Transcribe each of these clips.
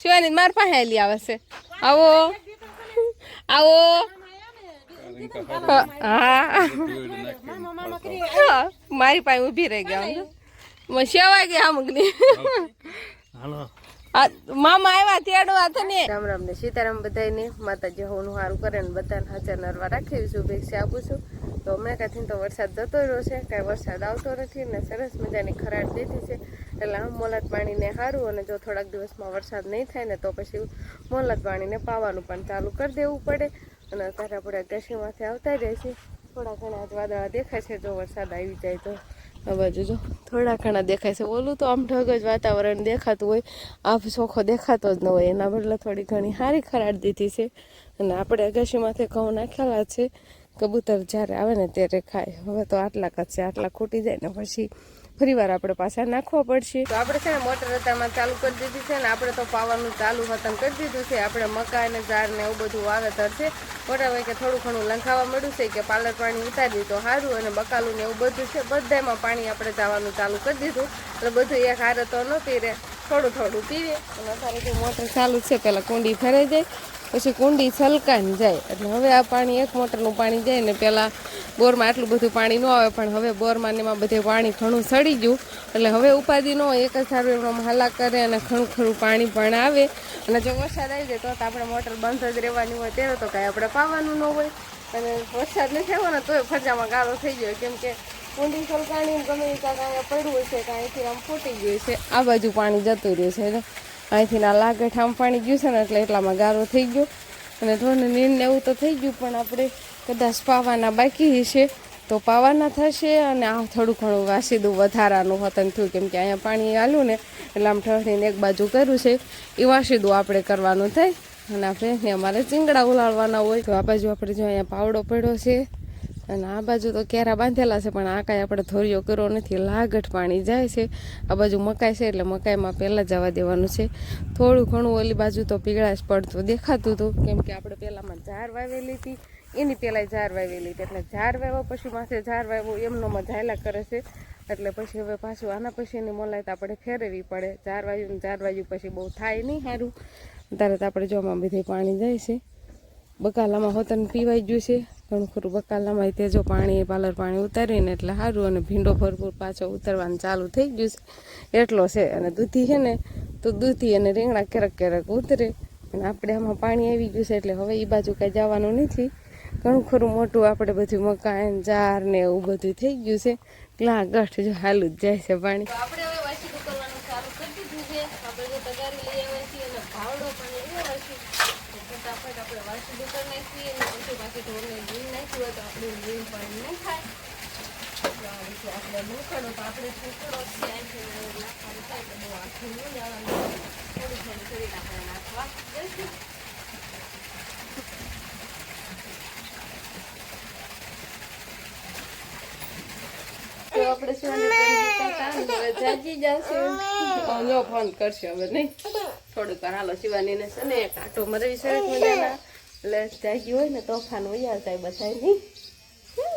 શિવાની માર પાસે હેલી આવે છે. આવો. આવો. હા. મારી પાસે ઊભી રહી ગયા શેવાય ગયા અમુકની આ મામા આવ્યા તેડવા તને. રામ રામ ને સીતારામ બધાને માતાજી હોનું સારું કરે ને બધાને હાજર નરવા રાખી શુભેચ્છા આપું છું. તો હમણાં કાંથી તો વરસાદ જતો રહ્યો છે. કાંઈ વરસાદ આવતો નથી ને સરસ મજાની ખરાટ દીધી છે. એટલે આમ પાણીને સારું અને જો થોડાક દિવસમાં વરસાદ નહીં થાય ને તો પછી મોલાદ પાણીને પાવાનું પણ ચાલુ કરી દેવું પડે. અને અત્યારે આપણે ગશીમાંથી આવતા જાય છે થોડા ઘણા જ વાદળા દેખાય છે. જો વરસાદ આવી જાય તો આ બાજુ જો થોડા ઘણા દેખાય છે. ઓલું તો આમ ઢગ જ વાતાવરણ દેખાતું હોય. આ ચોખ્ખો દેખાતો જ ન હોય. એના બદલે થોડી ઘણી સારી ખરાડ દીધી છે. અને આપણે અગાશીમાંથી ઘઉં નાખેલા છે. કબૂતર જ્યારે આવે ને ત્યારે ખાય. હવે તો આટલા કચ્છે આટલા ખૂટી જાય ને પછી ફરી વાર આપણે પાછા નાખવા પડશે. તો આપણે છે ને મોટર રતામાં ચાલુ કરી દીધી છે ને આપણે તો પાવાનું ચાલુ ખતમ કરી દીધું છે. આપણે મકા અને ઝાડ ને એવું બધું વાવેતર છે. મોટા ભાઈ કે થોડું ઘણું લંખાવા મળ્યું છે કે પાલર પાણી ઉતારી તો સારું અને બકાલું ને એવું બધું છે. બધામાં પાણી આપણે જવાનું ચાલુ કરી દીધું. એટલે બધું એક હારે તો ન પીરે. થોડું થોડું પીવે. અને અત્યારે જે મોટર ચાલુ છે. પહેલાં કુંડી ફરે જાય. પછી કુંડી છલકાઈને જાય. એટલે હવે આ પાણી એક મોટરનું પાણી જાય ને પહેલાં બોરમાં આટલું બધું પાણી ન આવે, પણ હવે બોરમાં ને એમાં બધે પાણી ઘણું સડી ગયું. એટલે હવે ઉપાધિ ન હોય, એક જ સારું એમનો હાલા કરે અને ઘણું ખરું પાણી પણ આવે અને જો વરસાદ આવી જાય તો આપણે મોટર બંધ જ રહેવાની હોય, ત્યારે તો કાંઈ આપણે પાવાનું ન હોય. અને વરસાદ નથી આવ્યો ને તોય ફરજામાં ગાળો થઈ ગયો. કેમ કે કુંડી સલકાણી ગમે એ કાંઈ પડ્યું છે કાંઈથી આમ ફૂટી ગયું છે. આ બાજુ પાણી જતું રહ્યું છે. જો. અહીંથી ના લાગે આમ પાણી ગયું છે ને, એટલે એટલામાં ગારો થઈ ગયો. અને ધોને નીંદ ને એવું તો થઈ ગયું, પણ આપણે કદાચ પાવાના બાકી છે તો પાવાના થશે અને આ થોડું ઘણું વાસીદું વધારાનું હતન થયું, કેમ કે અહીંયા પાણી આલું ને, એટલે આમ ઠરીને એક બાજુ કર્યું છે. એ વાસીદું આપણે કરવાનું થાય અને આપણે અમારે ચીંગડા ઉલાળવાના હોય. તો આ બાજુ આપણે જો અહીંયા પાવડો પડ્યો છે અને આ બાજુ તો કેરા બાંધેલા છે, પણ આ કાંઈ આપણે થોરીઓ કર્યો નથી. લાગઠ પાણી જાય છે. આ બાજુ મકાઈ છે, એટલે મકાઈમાં પહેલાં જવા દેવાનું છે. થોડું ઘણું ઓલી બાજુ તો પીગળાશ પડતું દેખાતું હતું, કેમ કે આપણે પહેલાંમાં ઝાર વાવેલી હતી. એની પહેલાં ઝાર વાવેલી હતી. એટલે ઝાર વાવો પછી માથે ઝાર વાવ્યો એમનોમાં ઝાયલા કરે છે. એટલે પછી હવે પાછું આના પછીની મોલાત આપણે ફેરવવી પડે. ઝાર વાયુ ઝાર વાયુ પછી બહુ થાય નહીં સારું ત્યારે તો આપણે જોમાં બધી પાણી જાય છે. બકાલામાં હોતન પીવાઈ ગયું છે. ઘણું ખરું બકાલામાં તે જો પાણી પાલર પાણી ઉતારીને એટલે સારું અને ભીંડો ભરપૂર પાછો ઉતરવાનું ચાલુ થઈ ગયું છે. એટલો છે. અને દૂધી છે ને તો દૂધી અને રીંગણા ક્યારેક ક્યારેક ઉતરે. અને આપણે આમાં પાણી આવી ગયું છે એટલે હવે એ બાજુ કાંઈ જવાનું નથી. ઘણું ખરું મોટું આપણે બધું મકાન જાર ને એવું બધું થઈ ગયું છે. ક્યાં ગઠ જો હાલું જ જાય છે પાણી. આપણે હવે એટલે આ આપણે ફોન કરશે હવે નહીં. થોડુંક હાલો, શિવાનીને છે ને કાંટો મરવી સરસ જાગી હોય ને, તોફાન વૈયા બધા નહીં.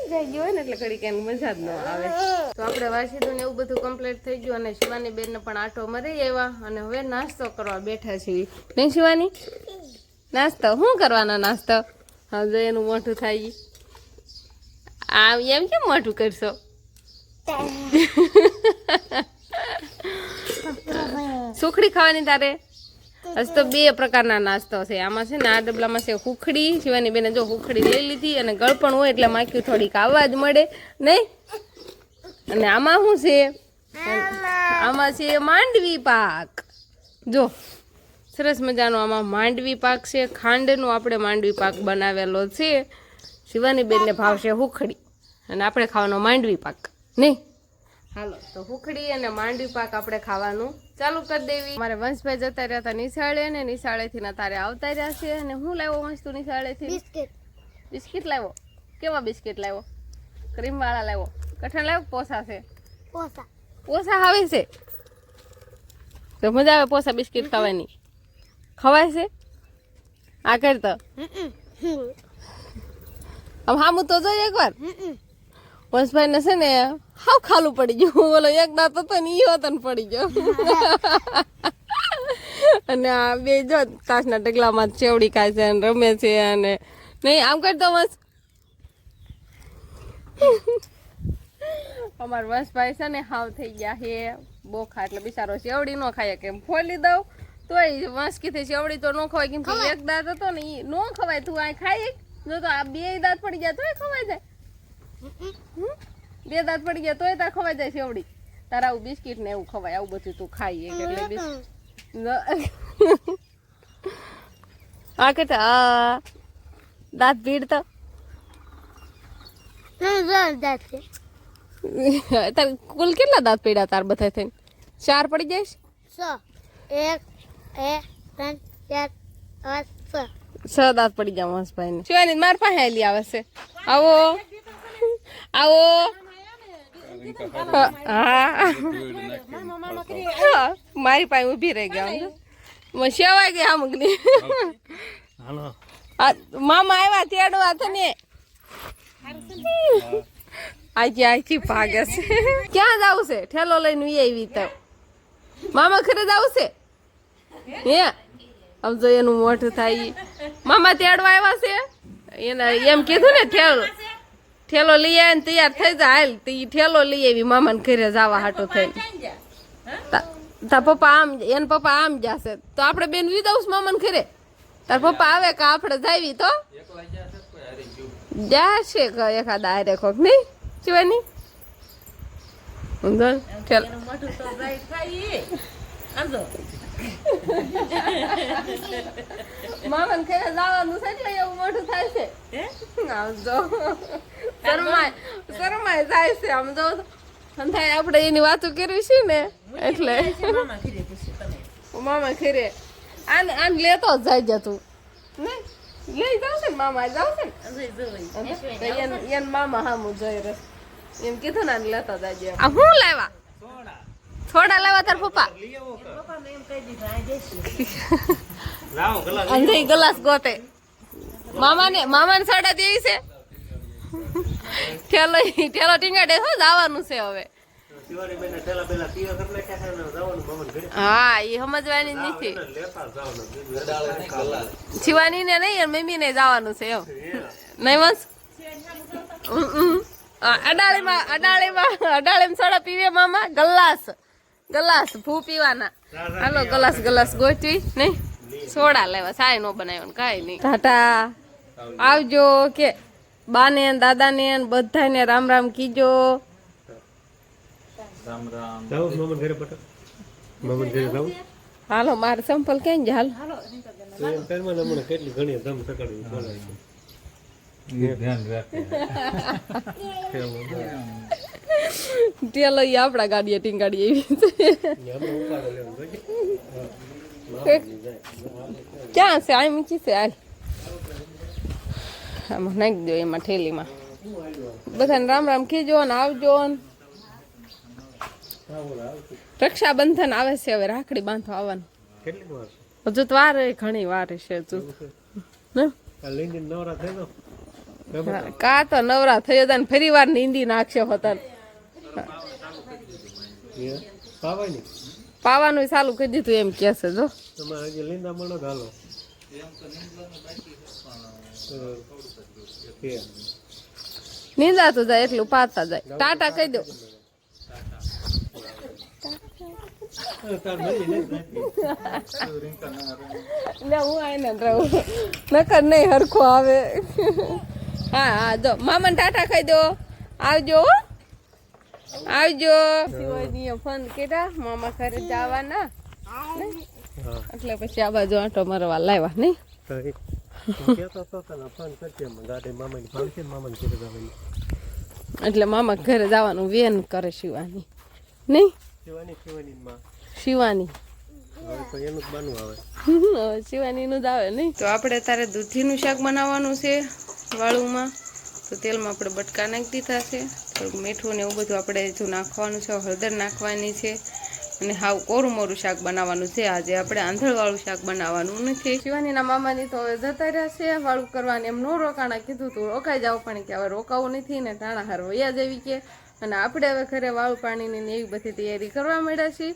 જાગી હોય ને, એટલે ઘડીક એની મજા જ ન આવે. તો આપણે વાસીદું ને એવું બધું કમ્પ્લીટ થઈ ગયું અને શિવાની બેનને પણ આટો મરી આવ્યા અને હવે નાસ્તો કરવા બેઠા છીએ. નહીં શિવાની? નાસ્તો? શું કરવાનો નાસ્તો? હા જો એનું મોઢું થાય. આ એમ કેમ મોઢું કરશો? સુખડી ખાવાની તારે? હજ તો બે પ્રકારના નાસ્તો છે. આમાં છે ને આ ડબલામાં છે હુખડી. શિવાની બેને જો હુખડી લઈ લીધી અને ગળપણ હોય એટલે માખ્યું થોડીક આવાજ મળે. નહીં? અને આમાં શું છે? આમાં છે માંડવી પાક. જો, સરસ મજાનો આમાં માંડવી પાક છે. ખાંડનો આપણે માંડવી પાક બનાવેલો છે. શિવાની બેનને ભાવશે હુખડી. અને આપણે ખાવાનો માંડવી પાક. નહીં? હાલો તો હુખડી અને માંડવી પાક આપણે ખાવાનું ચાલુ કરી દેવી. મારે વંશભાઈ જતા રહ્યા હતા નિશાળે ને નિશાળેથી ના તારે આવતા રહ્યા છે અને હું લાવ્યો વંશ તું નિશાળેથી? બિસ્કિટ. બિસ્કિટ લાવ્યો? કેવા બિસ્કિટ લાવ્યો? ક્રીમ વાળા લાવ્યો? કઠણ લાવ્યો પોસા છે? પોસા. પોસા આવે છે? તો મજા આવે પોસા બિસ્કિટ ખાવાની? ખવાય છે? આ કર તો. આમ હામું તો જોઈએ એકવાર? વંશભાઈ ને છે ને હાવ ખાલું પડી ગયું. બોલો એક દાંત હતો ને ઈ હતો પડી ગયો. અને આ બે જો તાસના ઢગલામાં ચેવડી ખાય છે અને રમે છે અને નહીં આમ કરતો વંશ. અમાર વંશભાઈ છે ને હાવ થઈ ગયા હે બોખા એટલે બિચારો ચેવડી નો ખાય કેમ ફોલી દઉં? તોય વંશ કીધે ચેવડી તો નો ખવાય. કેમ કે એક દાંત હતો ને ઈ નો ખવાય. તું આ ખાઈ? જો તો આ બે દાંત પડી ગયા તોય ખવાય જાય? બે દાંત પડી ગયા તોય તાર ખવાઈ જાય સેવડી તારા આવું બિસ્કિટ ને એવું ખવાય આવું બધું તું ખાઈ એટલે બિસ્કિટ આ કે આ દાંત ભીડ તો તાર કુલ કેટલા દાંત પીડા તાર બધા થઈને? ચાર પડી જાય છે? એક બે ત્રણ ચાર પાંચ છ. છ દાંત પડી જાય મહેશભાઈ ને શિવાની માર પાસે આલી આવે છે. આવો. આવો. હા. મારી પાસે ઊભી રહી ગયા સેવાય ગયા અમુકની મામા આવ્યા તેડવા તને આજે આથી ભાગે છે. ક્યાં જાવું છે? ઠેલો લઈને વી આવી તો. મામા ખરે જાવું છે? હે? આમ જો એનું મોઢું થાય મામા તેડવા આવ્યા છે? એને એમ કીધું ને ઠેલો. ઠેલો લઈ આવે ને તૈયાર થઈ જાય હાલ, તો ઠેલો લઈ આવી મામાને ઘરે જવા હાટો થઈ તાર પપ્પા આમ, એન પપ્પા આમ જશે. તો આપણે બેન વિદાઉસ મામાને ઘરે? તાર પપ્પા આવે કે આપણે જાવી તો? જાશે કે એખાદા હારે કોક, નહીં? ચીવાની ઊંધો? ઠેલ. મામાને ઘરે જવાનું છે એટલે એવું મોટું થાય છે. આમ જો. શરમાય. શરમાય જાય છે. આમ જો. થાય આપણે એની વાતો કરવી છે ને એટલે. મામા ખીરે આને આને લેતો જ જાય જા તું. ને? લઈ જાવ છે ને મામા જાવ છે ને. એન એન મામા હામું જોઈ રહ્યો. એમ કીધું ને આને લેતો જાય. આ હું લાવ્યા? થોડા લાવ્યા તાર પપ્પા. અંધે ગ્લાસ ગોતે. મામાને મામાને સાડા દેવી છે. ઠેલો ઠેલો ટીંગાડે હો, જવાનું છે હવે. હા એ સમજવાની નથી. શિવાની ને નહીં મમ્મી ને જવાનું છે, એમ. નહીં બસ? અડાળીમાં અડાળીમાં અડાળીમાં સોડા પીવે મામા, ગલાસ. ગલાસ ભૂ પીવાના. હાલો ગલાસ ગલાસ ગોઠવી. નહીં? સોડા લેવા સાય નો બનાવ્યો ને કાંઈ નહીં. ટાટા. આવજો. કે બાને ને દાદાને ને બધાને રામ રામ કીજો. ઘરે મામા ઘરે જાઓ. હાલો મારે સંપલ ક્યાં જાય? હાલ. કેટલી ઘણી ધમ સકાળી બોલાય છે ટેલો લઈ આપણા ગાડીએ ટીંગાડી એવી ક્યાં છે? આ મૂકી છે હાલ. આમાં નાખી દો એમાં ઠેલીમાં. બધાને રામ રામ કીજો ને આવજો રક્ષાબંધન આવે છે હવે રાખડી બાંધવા આવવાનું. કેટલી વાર હજુ તો વાર ઘણી વાર છે હજુ. કા તો નવરા થઈ હતા ને ફરી વાર નીંદી નાખશે હોતા પાવાનું ચાલુ કરી દીધું એમ કે છે જો. તમારે હજી મણો ઘાલો હાલો. તો, જાય એટલું પાતા જાય. ટાટા કહી દો. હું આઈને રહું. નકર નહીં હરખો આવે. હા હા જો. મામાને ટાટા ખાઈ દો. આવજો. આવજો. શિવાજી ફોન કર્યા. મામા ઘરે જવાના. એટલે પછી આ બાજુ આંટો મારવા લાવ્યા નહીં? એટલે મામા ઘરે જવાનું વેન કરે શિવાની. નહીં? શિવાની શિવાની માં. શિવાની. હવે તો એનું જ બાનું આવે. શિવાની નું જ આવે નહીં? તો આપણે તારે દૂધીનું શાક બનાવવાનું છે વાળુમાં. તો તેલમાં આપણે બટકા નાખી દીધા છે. થોડુંક મીઠું ને એવું બધું આપણે જો નાખવાનું છે, હળદર નાખવાની છે. અને હાવ કોરું મોરું શાક બનાવવાનું છે. આજે આપણે આંધળવાળું શાક બનાવવાનું નથી. શિવાનીના મામાની તો હવે જતા રહ્યા છે. વાળું કરવાની એમ નો રોકાણા કીધું તું. રોકાઈ જાવ પણ કે હવે રોકાવું નથી ને ટાણા હાર વયા જેવી કે. અને આપણે હવે ઘરે વાળું પાણીની ને એવી બધી તૈયારી કરવા માંડ્યા છીએ.